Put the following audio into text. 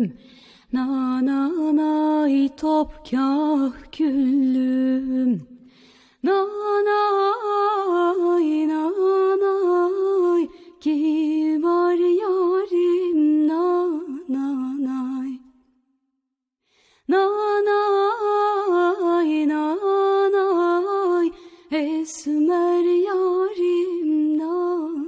gülüm Nananay topkah güllüm Nanay nanay Kibar yarim nanay Nanay nanay Esmer yarim nanay